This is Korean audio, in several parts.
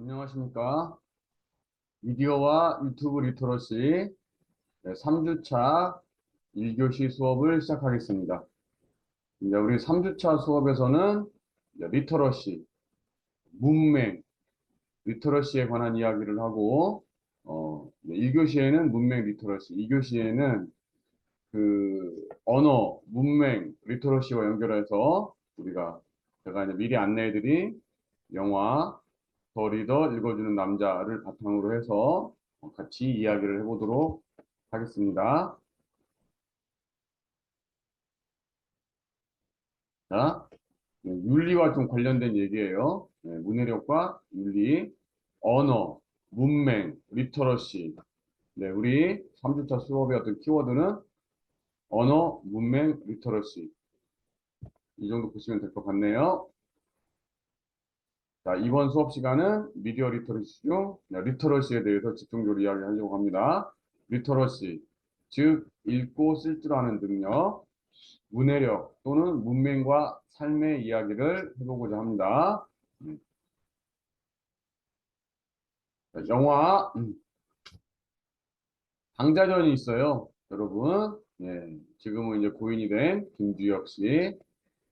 안녕하십니까. 미디어와 유튜브 리터러시 3주차 1교시 수업을 시작하겠습니다. 이제 우리 3주차 수업에서는 리터러시, 문맹, 리터러시에 관한 이야기를 하고, 어, 1교시에는 문맹 리터러시, 2교시에는 그 언어, 문맹, 리터러시와 연결해서 우리가 제가 이제 미리 안내해드린 영화, 더 리더 읽어주는 남자를 바탕으로 해서 같이 이야기를 해보도록 하겠습니다. 자, 네, 윤리와 좀 관련된 얘기예요. 네, 문해력과 윤리, 언어, 문맹, 리터러시. 네, 우리 3주차 수업의 어떤 키워드는 언어, 문맹, 리터러시. 이 정도 보시면 될 것 같네요. 자, 이번 수업 시간은 미디어 리터러시 중 리터러시에 대해서 집중적으로 이야기하려고 합니다. 리터러시, 즉 읽고 쓸 줄 아는 능력, 문해력 또는 문맹과 삶의 이야기를 해보고자 합니다. 음. 자, 영화 음. 방자전이 있어요. 여러분, 예, 지금은 이제 고인이 된 김주혁 씨,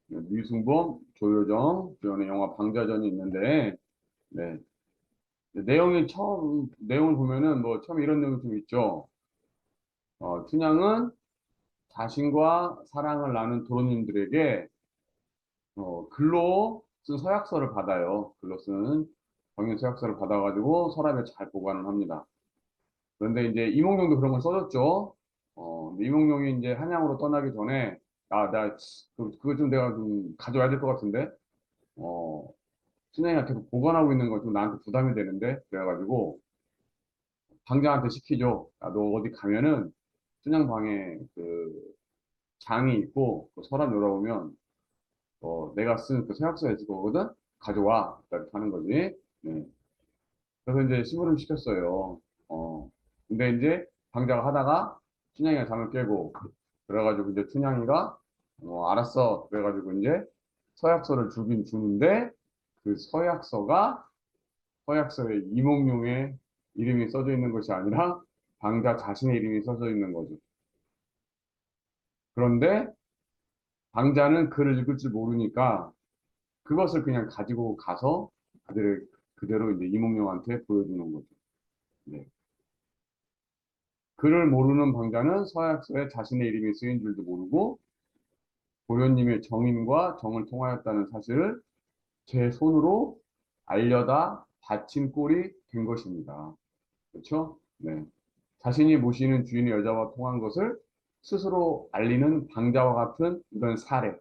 미승범, 조효정 주연의 영화 방자전이 있는데, 네. 내용이 처음, 내용을 보면은 뭐 처음 이런 내용이 좀 있죠. 어, 춘향은 자신과 사랑을 나눈 도로님들에게 어, 글로 쓴 서약서를 받아요. 글로 쓴 정인 서약서를 받아가지고 서랍에 잘 보관을 합니다. 그런데 이제 이몽룡도 그런 걸 써줬죠. 어, 이몽룡이 이제 한양으로 떠나기 전에 아, 나, 그, 그거 좀 내가 좀 가져와야 될 것 같은데, 어, 신영이가 계속 보관하고 있는 건 좀 나한테 부담이 되는데, 그래가지고, 방장한테 시키죠. 야, 너 어디 가면은, 춘향 방에 그, 장이 있고, 그 서랍 열어보면, 어, 내가 쓴 그 서약서에 있을 거거든? 가져와. 이렇게 하는 거지. 네. 그래서 이제 심부름 시켰어요. 어, 근데 이제 방자가 하다가, 춘향이가 잠을 깨고, 그래가지고 이제 춘향이가 어, 알았어. 그래가지고 이제 서약서를 주긴 주는데 그 서약서가 서약서에 이몽룡의 이름이 써져 있는 것이 아니라 방자 자신의 이름이 써져 있는 거죠. 그런데 방자는 글을 읽을 줄 모르니까 그것을 그냥 가지고 가서 그대로, 그대로 이제 이몽룡한테 보여주는 거죠. 네. 글을 모르는 방자는 서약서에 자신의 이름이 쓰인 줄도 모르고 고려님의 정인과 정을 통하였다는 사실을 제 손으로 알려다 바친 꼴이 된 것입니다. 그렇죠? 네. 자신이 모시는 주인의 여자와 통한 것을 스스로 알리는 방자와 같은 이런 사례.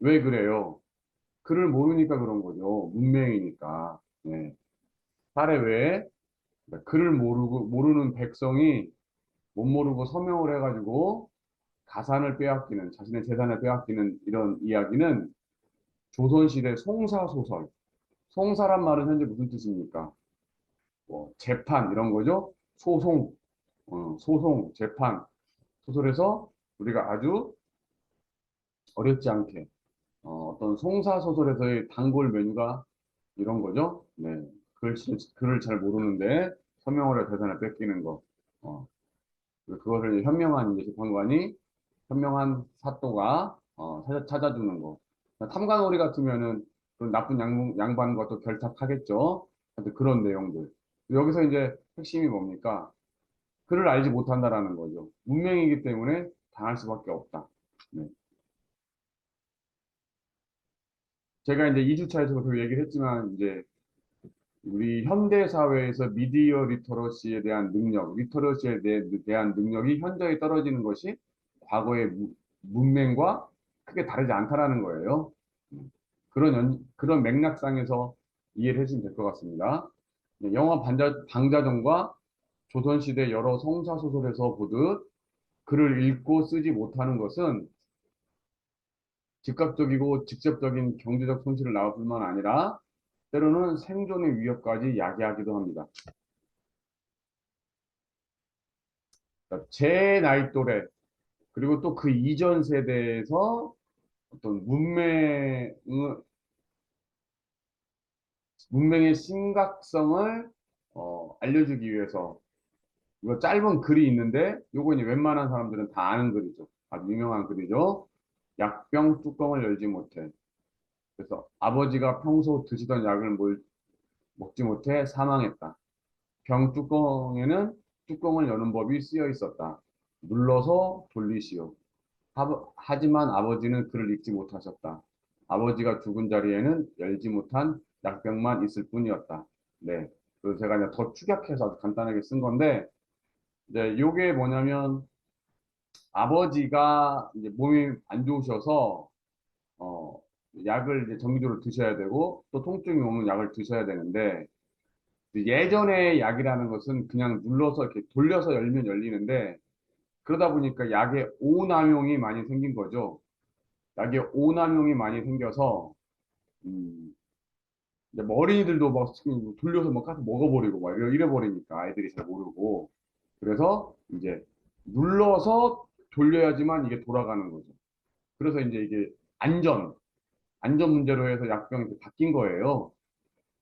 왜 그래요? 글을 모르니까 그런 거죠. 문맹이니까. 네. 사례 외에 글을 모르고 모르는 백성이 못 모르고 서명을 해가지고 가산을 빼앗기는 자신의 재산을 빼앗기는 이런 이야기는 조선시대 송사소설 송사란 말은 현재 무슨 뜻입니까? 뭐 재판 이런 거죠. 소송, 어, 소송, 재판 소설에서 우리가 아주 어렵지 않게 어, 떤 송사 소설에서의 단골 메뉴가 이런 거죠. 네, 글, 글을 잘 모르는데 서명을 해 재산을 뺏기는 거. 어, 그거를 현명한 이제 재판관이 현명한 사또가 어, 찾아, 찾아 주는 거. 탐관오리 같으면은 나쁜 양, 양반과 또 결탁하겠죠. 그런 내용들. 여기서 이제 핵심이 뭡니까? 그를 알지 못한다라는 거죠. 문명이기 때문에 당할 수밖에 없다. 네. 제가 이제 2주차에서도 그 얘기를 했지만 이제 우리 현대 사회에서 미디어 리터러시에 대한 능력, 리터러시에 대한 능력이 현저히 떨어지는 것이 과거의 문맹과 크게 다르지 않다라는 거예요. 그런 연, 그런 맥락상에서 이해를 해주시면 될 것 같습니다. 네, 영화 방자, 방자전과 조선시대 여러 성사소설에서 보듯 글을 읽고 쓰지 못하는 것은 즉각적이고 직접적인 경제적 손실을 낳을 뿐만 아니라 때로는 생존의 위협까지 야기하기도 합니다. 제 나이 또래 그리고 또 그 이전 세대에서 어떤 문맹 문맹의 심각성을 어, 알려주기 위해서 이거 짧은 글이 있는데 요거 이제 웬만한 사람들은 다 아는 글이죠. 아주 유명한 글이죠. 약병 뚜껑을 열지 못해. 그래서 아버지가 평소 드시던 약을 몰- 먹지 못해 사망했다. 병 뚜껑에는 뚜껑을 여는 법이 쓰여 있었다. 눌러서 돌리시오. 하- 하지만 아버지는 그를 읽지 못하셨다. 아버지가 죽은 자리에는 열지 못한 약병만 있을 뿐이었다. 네. 그래서 제가 이제 더 축약해서 아주 간단하게 쓴 건데, 이제 요게 뭐냐면, 아버지가 이제 몸이 안 좋으셔서, 어, 약을 이제 정기적으로 드셔야 되고, 또 통증이 오면 약을 드셔야 되는데, 예전의 약이라는 것은 그냥 눌러서 이렇게 돌려서 열면 열리는데, 그러다 보니까 약의 오남용이 많이 생긴 거죠. 약의 오남용이 많이 생겨서, 음, 어린이들도 막 돌려서 막 가서 먹어버리고 막 이래- 이래 버리니까 아이들이 잘 모르고. 그래서 이제 눌러서 돌려야지만 이게 돌아가는 거죠. 그래서 이제 이게 안전, 안전 문제로 해서 약병이 바뀐 거예요.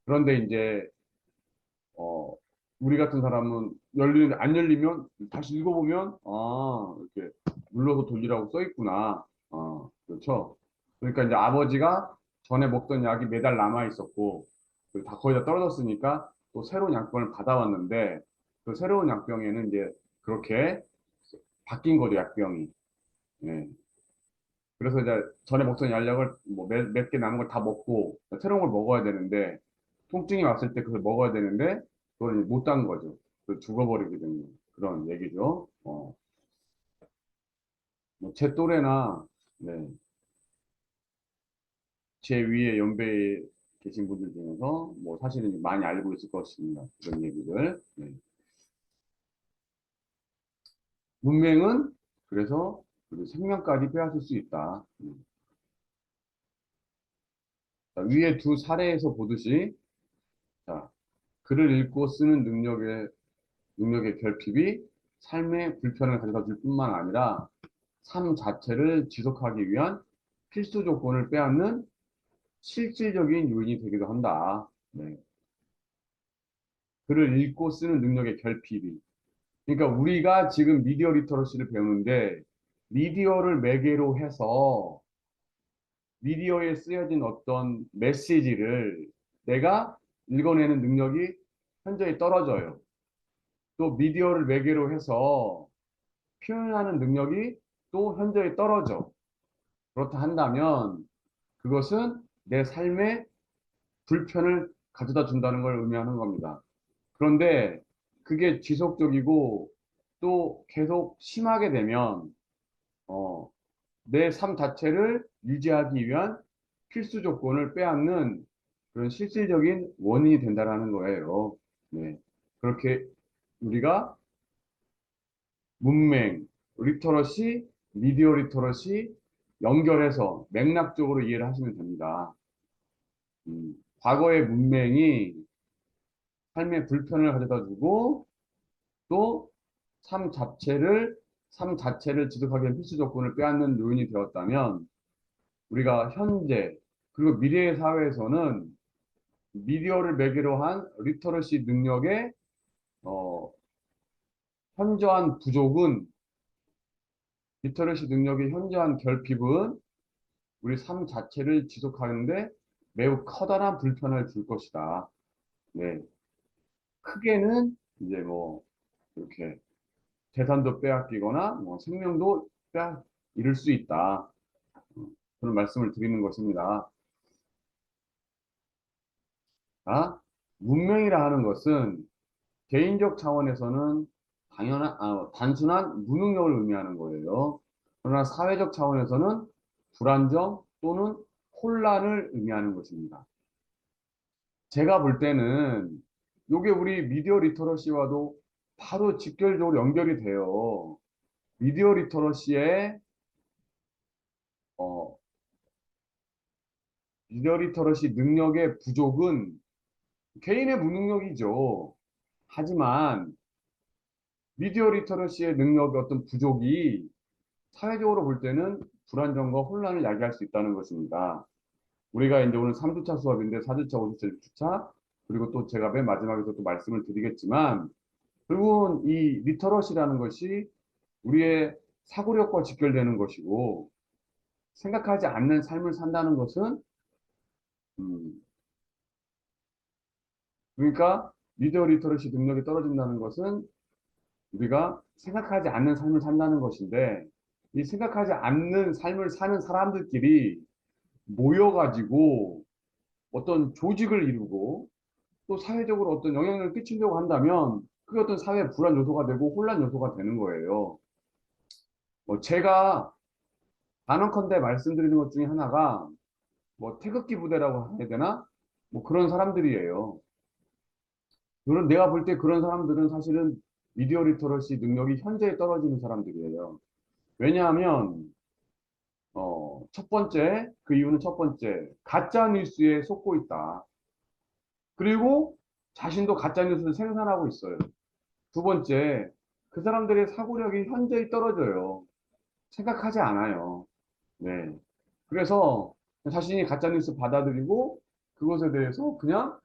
그런데 이제, 어, 우리 같은 사람은 열리는데 안 열리면 다시 읽어보면, 아, 이렇게 눌러서 돌리라고 써 있구나. 어, 그렇죠. 그러니까 이제 아버지가 전에 먹던 약이 매달 남아 있었고, 그다 거의 다 떨어졌으니까 또 새로운 약병을 받아왔는데, 그 새로운 약병에는 이제 그렇게 바뀐 거죠, 약병이. 예. 그래서 이제 전에 먹던 약을 뭐몇개 남은 걸 다 먹고 새로운 걸 먹어야 되는데 통증이 왔을 때 그걸 먹어야 되는데 그걸 못한 거죠. 그 죽어버리게 되는 그런 얘기죠. 어. 뭐제 또래나 네. 제 위에 연배에 계신 분들 중에서 뭐 사실은 많이 알고 있을 것입니다. 그런 얘기를. 네. 문맹은 그래서 그 생명까지 빼앗을 수 있다. 음. 자, 위에 두 사례에서 보듯이 자, 글을 읽고 쓰는 능력의 능력의 결핍이 삶의 불편을 가져다 줄 뿐만 아니라 삶 자체를 지속하기 위한 필수 조건을 빼앗는 실질적인 요인이 되기도 한다. 네. 글을 읽고 쓰는 능력의 결핍이. 그러니까 우리가 지금 미디어 리터러시를 배우는데 미디어를 매개로 해서 미디어에 쓰여진 어떤 메시지를 내가 읽어내는 능력이 현저히 떨어져요. 또 미디어를 매개로 해서 표현하는 능력이 또 현저히 떨어져. 그렇다 한다면 그것은 내 삶에 불편을 가져다 준다는 걸 의미하는 겁니다. 그런데 그게 지속적이고 또 계속 심하게 되면 어, 내 삶 자체를 유지하기 위한 필수 조건을 빼앗는 그런 실질적인 원인이 된다라는 거예요. 네. 그렇게 우리가 문맹, 리터러시, 미디어 리터러시 연결해서 맥락적으로 이해를 하시면 됩니다. 음, 과거의 문맹이 삶의 불편을 가져다 주고 또 삶 자체를 삶 자체를 지속하기 위한 필수 조건을 빼앗는 요인이 되었다면 우리가 현재 그리고 미래의 사회에서는 미디어를 매개로 한 리터러시 능력의 어, 현저한 부족은 리터러시 능력의 현저한 결핍은 우리 삶 자체를 지속하는데 매우 커다란 불편을 줄 것이다. 네. 크게는 이제 뭐 이렇게 재산도 빼앗기거나 뭐 생명도 빼앗 잃을 수 있다. 그런 말씀을 드리는 것입니다. 아, 문명이라 하는 것은 개인적 차원에서는 당연한, 아, 단순한 무능력을 의미하는 거예요. 그러나 사회적 차원에서는 불안정 또는 혼란을 의미하는 것입니다. 제가 볼 때는 이게 우리 미디어 리터러시와도 바로 직결적으로 연결이 돼요. 미디어 리터러시의 어, 미디어 리터러시 능력의 부족은 개인의 무능력이죠. 하지만 미디어 리터러시의 능력의 어떤 부족이 사회적으로 볼 때는 불안정과 혼란을 야기할 수 있다는 것입니다. 우리가 이제 오늘 3주차 수업인데 4주차, 5주차, 6주차 그리고 또 제가 맨 마지막에서 또 말씀을 드리겠지만 결국은 이 리터러시라는 것이 우리의 사고력과 직결되는 것이고 생각하지 않는 삶을 산다는 것은 음, 그러니까 미디어 리터러시 능력이 떨어진다는 것은 우리가 생각하지 않는 삶을 산다는 것인데 이 생각하지 않는 삶을 사는 사람들끼리 모여가지고 어떤 조직을 이루고 또 사회적으로 어떤 영향력을 끼치려고 한다면 그게 어떤 사회 불안 요소가 되고 혼란 요소가 되는 거예요. 뭐 제가 단언컨대 말씀드리는 것 중에 하나가 뭐 태극기 부대라고 해야 되나? 뭐 그런 사람들이에요. 그런 내가 볼 때 그런 사람들은 사실은 미디어 리터러시 능력이 현저히 떨어지는 사람들이에요. 왜냐하면 어, 첫 번째, 그 이유는 첫 번째, 가짜 뉴스에 속고 있다. 그리고 자신도 가짜 뉴스를 생산하고 있어요. 두 번째, 그 사람들의 사고력이 현저히 떨어져요. 생각하지 않아요. 네. 그래서 자신이 가짜 뉴스 받아들이고 그것에 대해서 그냥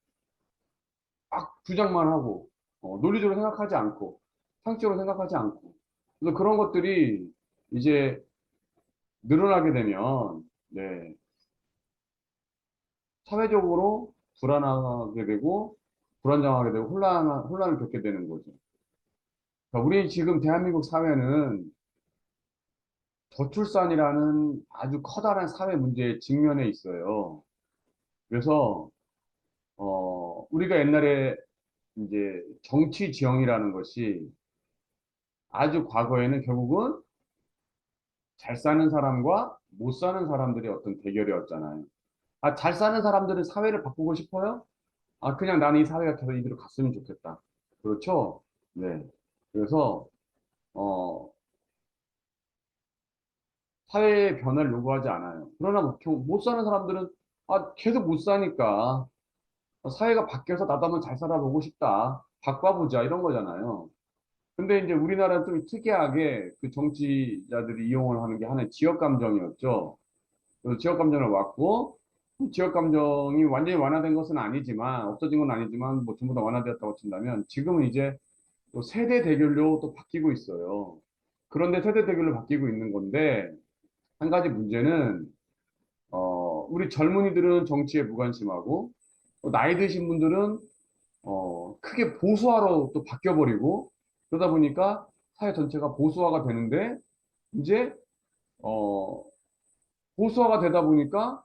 막 주장만 하고 어, 논리적으로 생각하지 않고 상식적으로 생각하지 않고 그래서 그런 것들이 이제 늘어나게 되면 네, 사회적으로 불안하게 되고 불안정하게 되고 혼란, 혼란을 겪게 되는 거죠. 그러니까 우리 지금 대한민국 사회는 저출산이라는 아주 커다란 사회 문제에 직면해 있어요. 그래서 어, 우리가 옛날에 이제 정치 지형이라는 것이 아주 과거에는 결국은 잘 사는 사람과 못 사는 사람들의 어떤 대결이었잖아요. 아, 잘 사는 사람들은 사회를 바꾸고 싶어요? 아, 그냥 나는 이 사회가 계속 이대로 갔으면 좋겠다. 그렇죠? 네. 그래서, 어, 사회의 변화를 요구하지 않아요. 그러나 뭐못 사는 사람들은, 아, 계속 못 사니까, 사회가 바뀌어서 나도 한번 잘 살아보고 싶다. 바꿔보자. 이런 거잖아요. 근데 이제 우리나라는 좀 특이하게 그 정치자들이 이용을 하는 게 하나의 지역 감정이었죠. 지역 감정을 왔고, 그 지역 감정이 완전히 완화된 것은 아니지만, 없어진 건 아니지만, 뭐 전부 다 완화되었다고 친다면, 지금은 이제 또 세대 대결로 또 바뀌고 있어요. 그런데 세대 대결로 바뀌고 있는 건데, 한 가지 문제는, 어, 우리 젊은이들은 정치에 무관심하고, 또 나이 드신 분들은, 어, 크게 보수화로 또 바뀌어버리고, 그러다 보니까 사회 전체가 보수화가 되는데 이제 어 보수화가 되다 보니까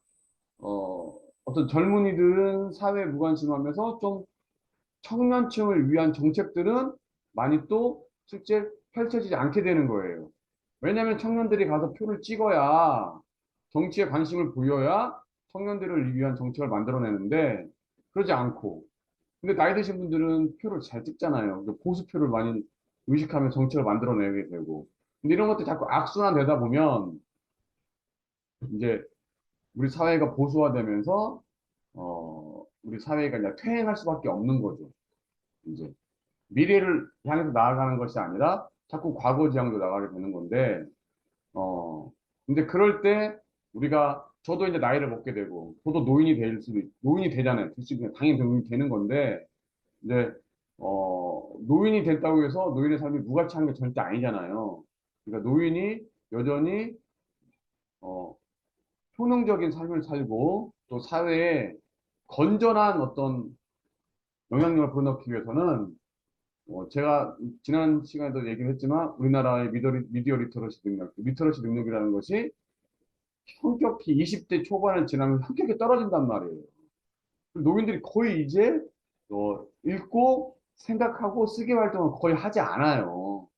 어 어떤 젊은이들은 사회에 무관심하면서 좀 청년층을 위한 정책들은 많이 또 실제 펼쳐지지 않게 되는 거예요. 왜냐하면 청년들이 가서 표를 찍어야 정치에 관심을 보여야 청년들을 위한 정책을 만들어내는데 그러지 않고 근데 나이 드신 분들은 표를 잘 찍잖아요. 보수표를 많이 의식하면 정책을 만들어내게 되고. 근데 이런 것들이 자꾸 악순환 되다 보면, 이제, 우리 사회가 보수화되면서, 어, 우리 사회가 이제 퇴행할 수밖에 없는 거죠. 이제, 미래를 향해서 나아가는 것이 아니라, 자꾸 과거 지향으로 나가게 되는 건데, 어, 근데 그럴 때, 우리가, 저도 이제 나이를 먹게 되고, 저도 노인이 될 수도, 있, 노인이 되잖아요. 있는, 당연히 노인이 되는 건데, 이제, 어, 노인이 됐다고 해서 노인의 삶이 무가치한 게 절대 아니잖아요. 그러니까 노인이 여전히 어, 효능적인 삶을 살고 또 사회에 건전한 어떤 영향력을 불어넣기 위해서는 어, 제가 지난 시간에도 얘기를 했지만 우리나라의 미디어, 미디어 리터러시 능력, 리터러시 능력이라는 것이 현격히 20대 초반을 지나면 현격히 떨어진단 말이에요. 노인들이 거의 이제 어, 읽고 생각하고 쓰기 활동을 거의 하지 않아요.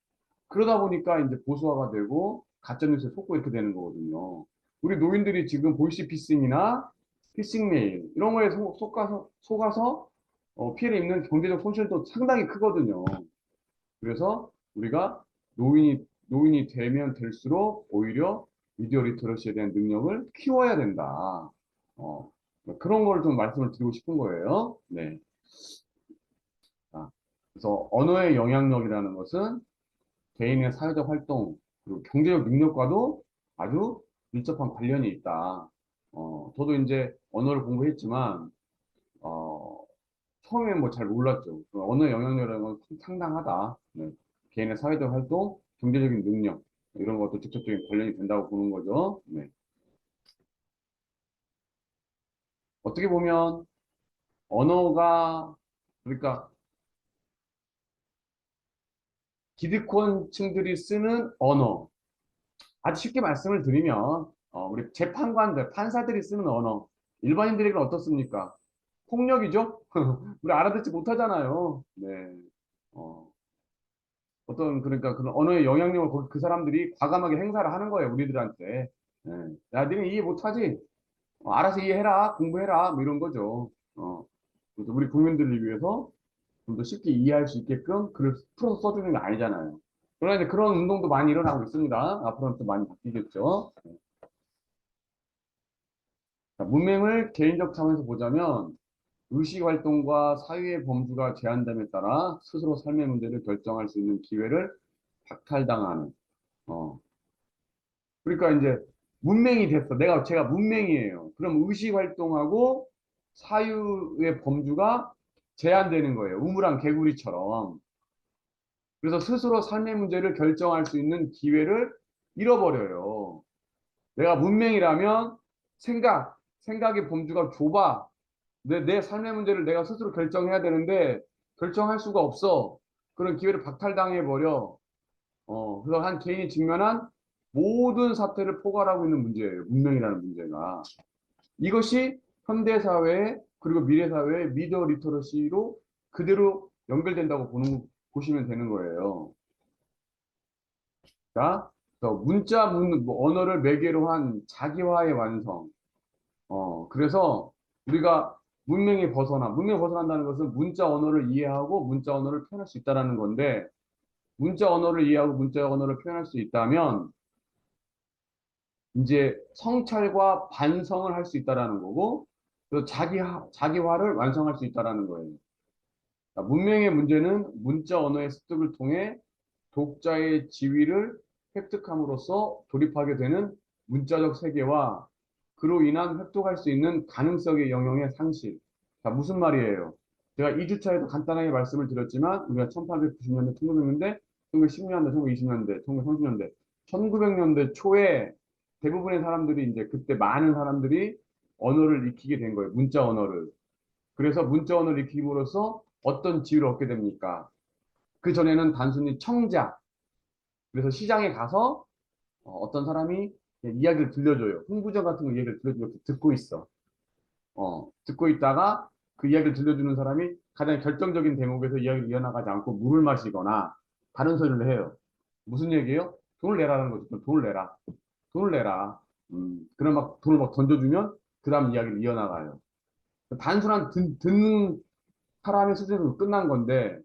그러다 보니까 이제 보수화가 되고 가짜뉴스에 속고 이렇게 되는 거거든요. 우리 노인들이 지금 보이시 피싱이나 피싱 메일 이런 거에 속아서, 속아서 어, 피해를 입는 경제적 손실도 상당히 크거든요. 그래서 우리가 노인이, 노인이 되면 될수록 오히려 미디어 리터러시에 대한 능력을 키워야 된다. 어, 그런 걸 좀 말씀을 드리고 싶은 거예요. 네. 그래서 언어의 영향력이라는 것은 개인의 사회적 활동 그리고 경제적 능력과도 아주 밀접한 관련이 있다. 어, 저도 이제 언어를 공부했지만 어, 처음엔 뭐잘 몰랐죠. 그 언어 영향력이라는 건 상당하다. 네. 개인의 사회적 활동, 경제적인 능력 이런 것도 직접적인 관련이 된다고 보는 거죠. 네. 어떻게 보면 언어가 그러니까 기득권 층들이 쓰는 언어 아주 쉽게 말씀을 드리면 어, 우리 재판관들 판사들이 쓰는 언어 일반인들에게는 어떻습니까? 폭력이죠? 우리 알아듣지 못하잖아요. 네. 어, 어떤 그러니까 그런 언어의 영향력을 거기 그 사람들이 과감하게 행사를 하는 거예요 우리들한테. 네. 야, 니는 이해 못하지? 어, 알아서 이해해라, 공부해라, 뭐 이런 거죠. 어, 그래서 우리 국민들을 위해서 좀 더 쉽게 이해할 수 있게끔 글을 풀어서 써주는 게 아니잖아요. 그러나 이제 그런 운동도 많이 일어나고 있습니다. 앞으로는 또 많이 바뀌겠죠. 네. 자, 문맹을 개인적 차원에서 보자면 의식 활동과 사유의 범주가 제한됨에 따라 스스로 삶의 문제를 결정할 수 있는 기회를 박탈당하는. 어. 그러니까 이제 문맹이 됐어. 내가 제가 문맹이에요. 그럼 의식 활동하고 사유의 범주가 제한되는 거예요. 우물안 개구리처럼. 그래서 스스로 삶의 문제를 결정할 수 있는 기회를 잃어버려요. 내가 문맹이라면 생각, 생각의 범주가 좁아. 내, 내 삶의 문제를 내가 스스로 결정해야 되는데 결정할 수가 없어. 그런 기회를 박탈당해 버려. 어, 그래서 한 개인이 직면한 모든 사태를 포괄하고 있는 문제예요. 문명이라는 문제가. 이것이 현대 사회 그리고 미래 사회의 미디어 리터러시로 그대로 연결된다고 보는, 보시면 되는 거예요. 자, 문자, 문, 뭐 언어를 매개로 한 자기화의 완성. 어, 그래서 우리가 문명에 벗어나, 문명에 벗어난다는 것은 문자 언어를 이해하고 문자 언어를 표현할 수 있다는 건데, 문자 언어를 이해하고 문자 언어를 표현할 수 있다면, 이제 성찰과 반성을 할 수 있다는 거고, 또 자기, 자기화를 완성할 수 있다는 거예요. 문명의 문제는 문자 언어의 습득을 통해 독자의 지위를 획득함으로써 돌입하게 되는 문자적 세계와 그로 인한 획득할 수 있는 가능성의 영역의 상실. 자, 무슨 말이에요? 제가 2주차에도 간단하게 말씀을 드렸지만, 우리가 1890년대, 1900년대, 1910년대, 1920년대, 1930년대, 1900년대 초에 대부분의 사람들이 이제 그때 많은 사람들이 언어를 익히게 된 거예요. 문자 언어를. 그래서 문자 언어를 익힘으로써 어떤 지위를 얻게 됩니까? 그 전에는 단순히 청자. 그래서 시장에 가서 어떤 사람이 이야기를 들려줘요. 홍구정 같은 거 이야기를 들려주고 듣고 있어. 어, 듣고 있다가 그 이야기를 들려주는 사람이 가장 결정적인 대목에서 이야기를 이어나가지 않고 물을 마시거나 다른 소리를 해요. 무슨 얘기예요? 돈을 내라는 거죠. 돈을 내라. 돈을 내라. 음, 그럼 막 돈을 막 던져주면 그 다음 이야기를 이어나가요. 단순한 듣, 듣는 사람의 수준으로 끝난 건데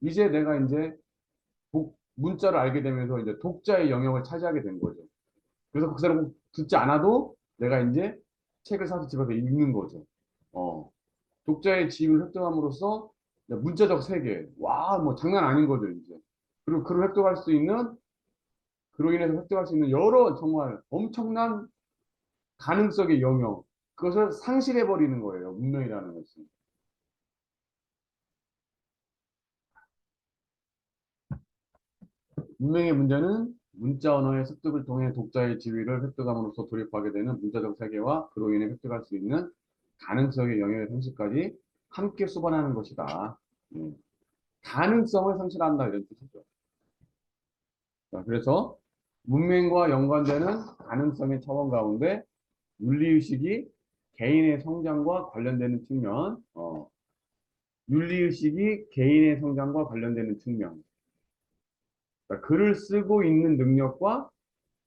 이제 내가 이제 독, 문자를 알게 되면서 이제 독자의 영역을 차지하게 된 거죠. 그래서 그 사람 듣지 않아도 내가 이제 책을 사서 집에서 읽는 거죠. 어. 독자의 지위를 획득함으로써 문자적 세계. 와, 뭐 장난 아닌 거죠, 이제. 그리고 그를 획득할 수 있는, 그로 인해서 획득할 수 있는 여러 정말 엄청난 가능성의 영역. 그것을 상실해버리는 거예요, 문명이라는 것은. 문명의 문제는 문자 언어의 습득을 통해 독자의 지위를 획득함으로써 돌입하게 되는 문자적 세계와 그로 인해 획득할 수 있는 가능성의 영역의 상실까지 함께 수반하는 것이다. 음. 가능성을 상실한다 이런 뜻이죠. 자, 그래서 문명과 연관되는 가능성의 차원 가운데 윤리의식이 개인의 성장과 관련되는 측면, 어, 윤리의식이 개인의 성장과 관련되는 측면, 그러니까 글을 쓰고 있는 능력과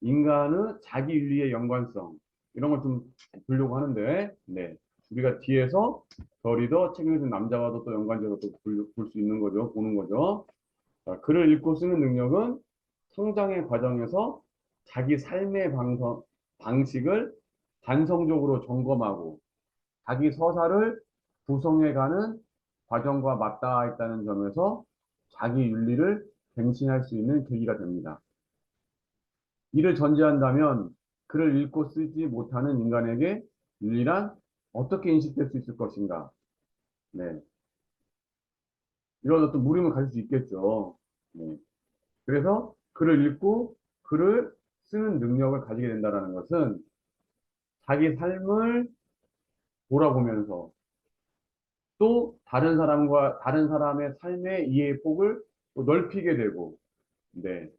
인간의 자기 윤리의 연관성 이런 걸 좀 보려고 하는데 네. 우리가 뒤에서 더 리더 책 읽는 남자와도 또 연관돼서 또볼 수 있는 거죠 보는 거죠. 자, 글을 읽고 쓰는 능력은 성장의 과정에서 자기 삶의 방성, 방식을 반성적으로 점검하고 자기 서사를 구성해가는 과정과 맞닿아 있다는 점에서 자기 윤리를 갱신할 수 있는 계기가 됩니다. 이를 전제한다면 글을 읽고 쓰지 못하는 인간에게 윤리란 어떻게 인식될 수 있을 것인가? 네. 이런 어떤 물음을 가질 수 있겠죠. 네. 그래서 글을 읽고 글을 쓰는 능력을 가지게 된다는 것은 자기 삶을 돌아보면서 또 다른 사람과 다른 사람의 삶의 이해의 폭을 또 넓히게 되고 네.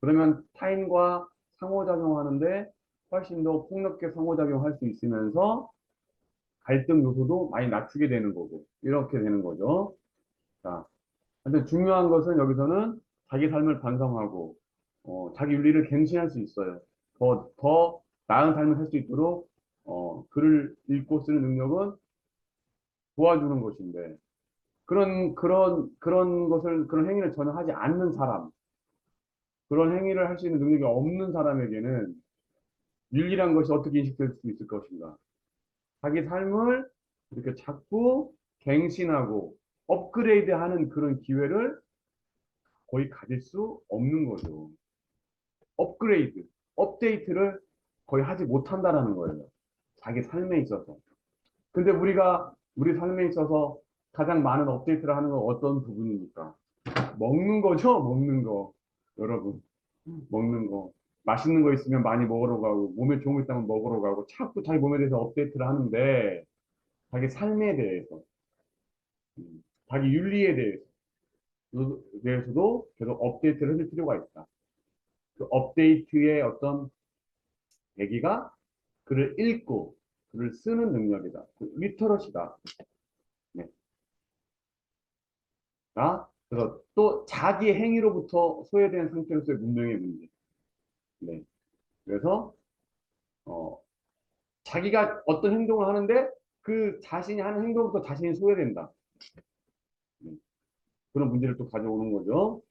그러면 타인과 상호작용하는데 훨씬 더 폭넓게 상호작용할 수 있으면서 갈등 요소도 많이 낮추게 되는 거고 이렇게 되는 거죠. 자, 근데 중요한 것은 여기서는 자기 삶을 반성하고 어, 자기 윤리를 갱신할 수 있어요. 더, 더 나은 삶을 살 수 있도록 어, 글을 읽고 쓰는 능력은 도와주는 것인데 그런 그런 그런 것을 그런 행위를 전혀 하지 않는 사람 그런 행위를 할 수 있는 능력이 없는 사람에게는 윤리란 것이 어떻게 인식될 수 있을 것인가? 자기 삶을 이렇게 자꾸 갱신하고 업그레이드하는 그런 기회를 거의 가질 수 없는 거죠. 업그레이드, 업데이트를 거의 하지 못한다라는 거예요. 자기 삶에 있어서. 근데 우리가 우리 삶에 있어서 가장 많은 업데이트를 하는 건 어떤 부분입니까? 먹는 거죠, 먹는 거. 여러분, 먹는 거. 맛있는 거 있으면 많이 먹으러 가고, 몸에 좋은 거 있다면 먹으러 가고, 자꾸 자기 몸에 대해서 업데이트를 하는데, 자기 삶에 대해서, 음, 자기 윤리에 대해서, 그 대해서도 계속 업데이트를 해줄 필요가 있다. 그 업데이트의 어떤 계기가 글을 읽고 글을 쓰는 능력이다. 그 리터러시다. 네. 자, 그래서 또 자기 행위로부터 소외된 상태로서의 문명의 문제. 네. 그래서 어, 자기가 어떤 행동을 하는데 그 자신이 하는 행동부터 자신이 소외된다. 네. 그런 문제를 또 가져오는 거죠.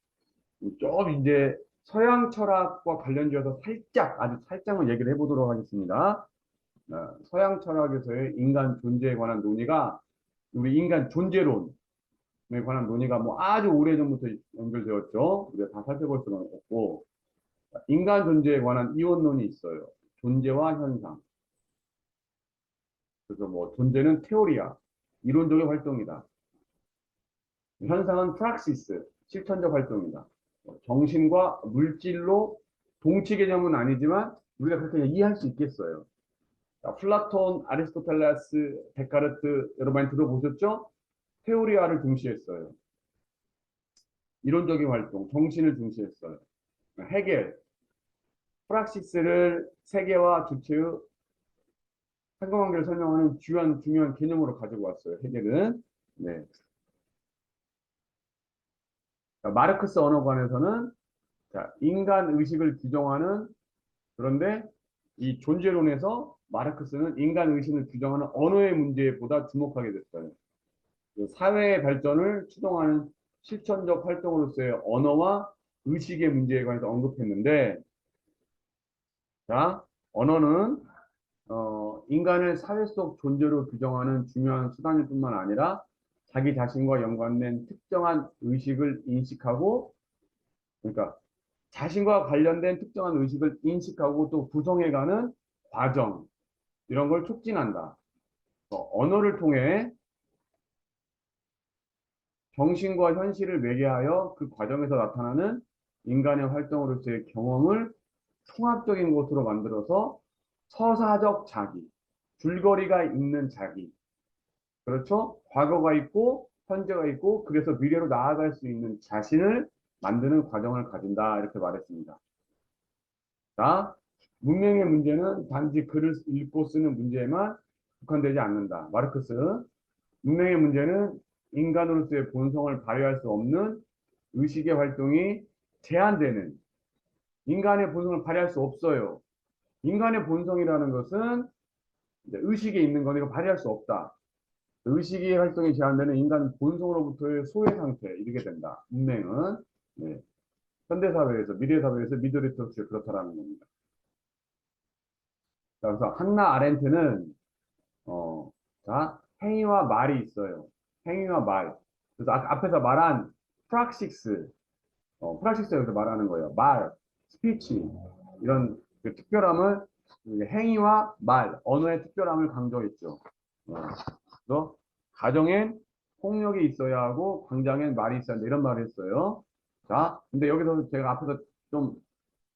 좀 이제 서양 철학과 관련지어서 살짝 아주 살짝만 얘기를 해보도록 하겠습니다. 어, 서양 철학에서의 인간 존재에 관한 논의가 우리 인간 존재론에 관한 논의가 뭐 아주 오래 전부터 연결되었죠. 우리가 다 살펴볼 수는 없고 인간 존재에 관한 이원론이 있어요. 존재와 현상. 그래서 뭐 존재는 테오리야, 이론적인 활동이다. 현상은 프락시스, 실천적 활동이다. 정신과 물질로 동치 개념은 아니지만 우리가 그렇게 이해할 수 있겠어요. 자, 플라톤, 아리스토텔레스, 데카르트 여러 많이 들어보셨죠? 테오리아를 중시했어요. 이론적인 활동, 정신을 중시했어요. 해겔, 프락시스를 세계와 주체의 상관관계를 설명하는 중요한 중요한 개념으로 가지고 왔어요. 해겔은 네. 자, 마르크스 언어관에서는 자, 인간 의식을 규정하는 그런데 이 존재론에서 마르크스는 인간 의식을 규정하는 언어의 문제보다 주목하게 됐어요. 그 사회의 발전을 추동하는 실천적 활동으로서의 언어와 의식의 문제에 관해서 언급했는데, 자, 언어는 어, 인간을 사회 속 존재로 규정하는 중요한 수단일 뿐만 아니라 자기 자신과 연관된 특정한 의식을 인식하고, 그러니까 자신과 관련된 특정한 의식을 인식하고 또 구성해가는 과정, 이런 걸 촉진한다. 어, 언어를 통해 정신과 현실을 매개하여 그 과정에서 나타나는 인간의 활동으로서의 경험을 통합적인 것으로 만들어서 서사적 자기, 줄거리가 있는 자기, 그렇죠? 과거가 있고 현재가 있고 그래서 미래로 나아갈 수 있는 자신을 만드는 과정을 가진다 이렇게 말했습니다. 자, 문명의 문제는 단지 글을 읽고 쓰는 문제에만 국한되지 않는다. 마르크스 문명의 문제는 인간으로서의 본성을 발휘할 수 없는 의식의 활동이 제한되는 인간의 본성을 발휘할 수 없어요. 인간의 본성이라는 것은 의식에 있는 거니까 발휘할 수 없다. 의식의 활동이 제한되는 인간 본성으로부터의 소외 상태에 이르게 된다. 문명은 네. 현대 사회에서 미래 사회에서 미드리터스 그렇다라는 겁니다. 그래서 한나 아렌트는 어, 자 행위와 말이 있어요. 행위와 말. 그래서 아, 앞에서 말한 프락식스, 어, 프락식스 여기서 말하는 거예요. 말, 스피치 이런 그 특별함을 행위와 말, 언어의 특별함을 강조했죠. 어, 그래서 가정엔 폭력이 있어야 하고 광장엔 말이 있어야 한다 이런 말을 했어요. 자, 근데 여기서 제가 앞에서 좀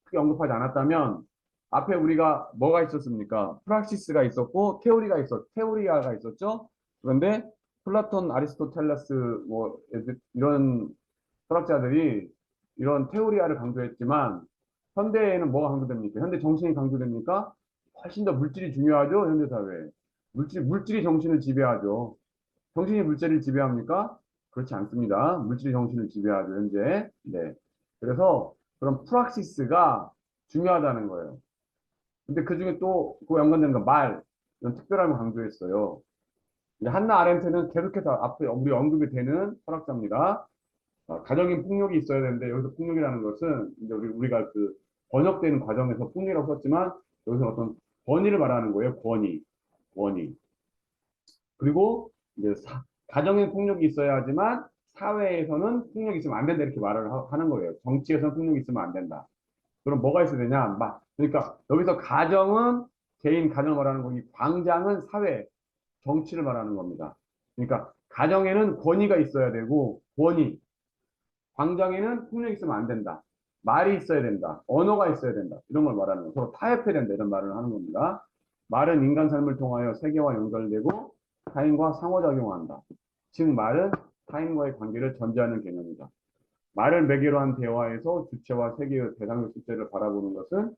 크게 언급하지 않았다면 앞에 우리가 뭐가 있었습니까? 프락시스가 있었고 테오리가 있었, 테오리아가 있었죠. 그런데 플라톤, 아리스토텔레스 뭐 이런 철학자들이 이런 테오리아를 강조했지만 현대에는 뭐가 강조됩니까? 현대 정신이 강조됩니까? 훨씬 더 물질이 중요하죠, 현대 사회에. 물질, 물질이 정신을 지배하죠. 정신이 물질을 지배합니까? 그렇지 않습니다. 물질이 정신을 지배하죠, 현재. 네. 그래서 그런 프락시스가 중요하다는 거예요. 근데 그 중에 또 그 연관되는 거 말, 이런 특별함을 강조했어요. 한나 아렌트는 계속해서 앞에 우리 언급이 되는 철학자입니다. 어, 가정인 폭력이 있어야 되는데 여기서 폭력이라는 것은 이제 우리, 우리 가 그 번역되는 과정에서 폭력이라고 썼지만 여기서 어떤 권위를 말하는 거예요. 권위, 권위. 그리고 이제 사- 가정인 폭력이 있어야 하지만 사회에서는 폭력이 있으면 안 된다 이렇게 말을 하, 는 거예요. 정치에서는 폭력이 있으면 안 된다. 그럼 뭐가 있어야 되냐? 막 그러니까 여기서 가정은 개인 가정을 말하는 거고 이 광장은 사회, 정치를 말하는 겁니다. 그러니까 가정에는 권위가 있어야 되고 권위, 광장에는 폭력이 있으면 안 된다. 말이 있어야 된다. 언어가 있어야 된다. 이런 걸 말하는 거예요. 서로 타협해야 된다. 이런 말을 하는 겁니다. 말은 인간 삶을 통하여 세계와 연결되고 타인과 상호작용한다. 즉 말은 타인과의 관계를 전제하는 개념이다. 말을 매개로 한 대화에서 주체와 세계의 대상적 실제를 바라보는 것은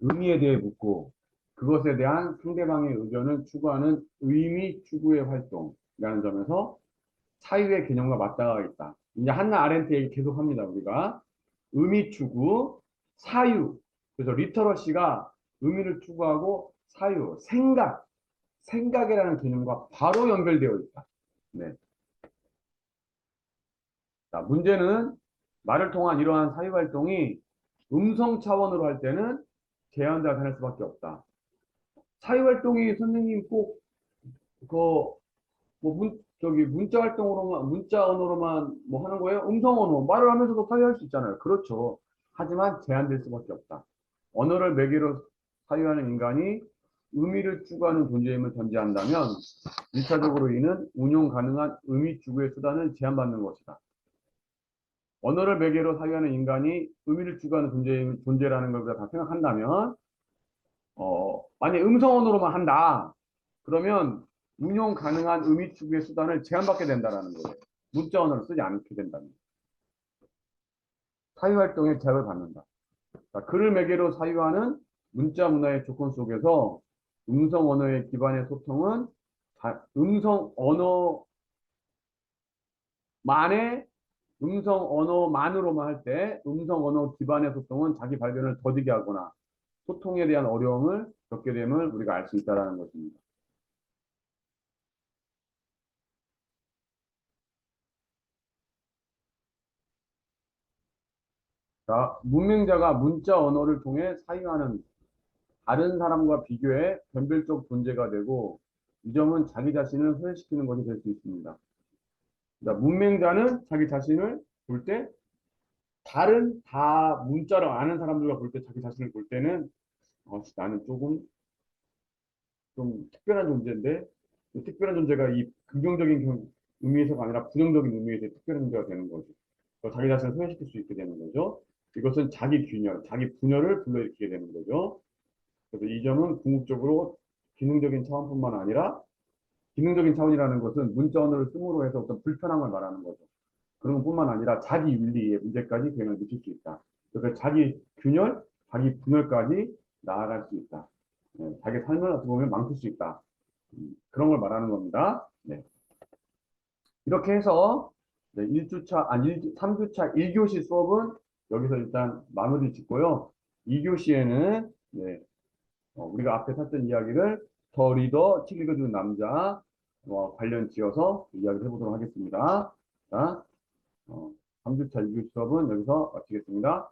의미에 대해 묻고 그것에 대한 상대방의 의견을 추구하는 의미 추구의 활동이라는 점에서 사유의 개념과 맞닿아 있다. 이제 한나 아렌트 얘기 계속 합니다, 우리가. 의미 추구, 사유. 그래서 리터러시가 의미를 추구하고 사유, 생각, 생각이라는 개념과 바로 연결되어 있다. 네. 자, 문제는 말을 통한 이러한 사유 활동이 음성 차원으로 할 때는 제한되어 할 수밖에 없다. 사유 활동이 선생님 꼭, 그, 뭐, 문, 저기, 문자 활동으로만, 문자 언어로만 뭐 하는 거예요? 음성 언어. 말을 하면서도 사유할 수 있잖아요. 그렇죠. 하지만 제한될 수밖에 없다. 언어를 매개로 사유하는 인간이 의미를 추구하는 존재임을 전제한다면 1차적으로 이는 운용 가능한 의미 추구의 수단은 제한받는 것이다. 언어를 매개로 사유하는 인간이 의미를 추구하는 존재, 존재라는 걸 우리가 다 생각한다면 어, 만약 음성 언어로만 한다. 그러면 운용 가능한 의미 추구의 수단을 제한받게 된다라는 거예요. 문자 언어를 쓰지 않게 된다면. 사유 활동에 제약을 받는다. 자, 글을 매개로 사유하는 문자 문화의 조건 속에서 음성 언어의 기반의 소통은 자- 음성 언어만의 음성 언어만으로만 할 때 음성 언어 기반의 소통은 자기 발견을 더디게 하거나 소통에 대한 어려움을 겪게 됨을 우리가 알 수 있다는 것입니다. 자, 문맹자가 문자 언어를 통해 사유하는 다른 사람과 비교해 변별적 존재가 되고 이 점은 자기 자신을 소외시키는 것이 될 수 있습니다. 자, 문맹자는 자기 자신을 볼 때 다른 다 문자를 아는 사람들과 볼 때 자기 자신을 볼 때는 어, 나는 조금 좀 특별한 존재인데 이 특별한 존재가 이 긍정적인 경- 의미에서가 아니라 부정적인 의미에서 특별한 존재가 되는 거죠. 그래서 자기 자신을 소외시킬 수 있게 되는 거죠. 이것은 자기 균열, 자기 분열을 불러일으키게 되는 거죠. 그래서 이 점은 궁극적으로 기능적인 차원뿐만 아니라 기능적인 차원이라는 것은 문자 언어를 씀으로 해서 어떤 불편함을 말하는 거죠. 그런 것뿐만 아니라 자기 윤리의 문제까지 영향을 미칠 수 있다. 그래서 자기 균열, 자기 분열까지 나아갈 수 있다. 네, 자기 삶을 어떻게 보면 망칠 수 있다. 음, 그런 걸 말하는 겁니다. 네. 이렇게 해서 네, 1주차, 아니 3주차 1교시 수업은 여기서 일단 마무리 짓고요. 2교시에는 네, 어, 우리가 앞에 샀던 이야기를 더 리더, 책 읽어주는 남자 와 관련 지어서 이야기를 해보도록 하겠습니다. 자, 어, 3주차 2교시 수업은 여기서 마치겠습니다.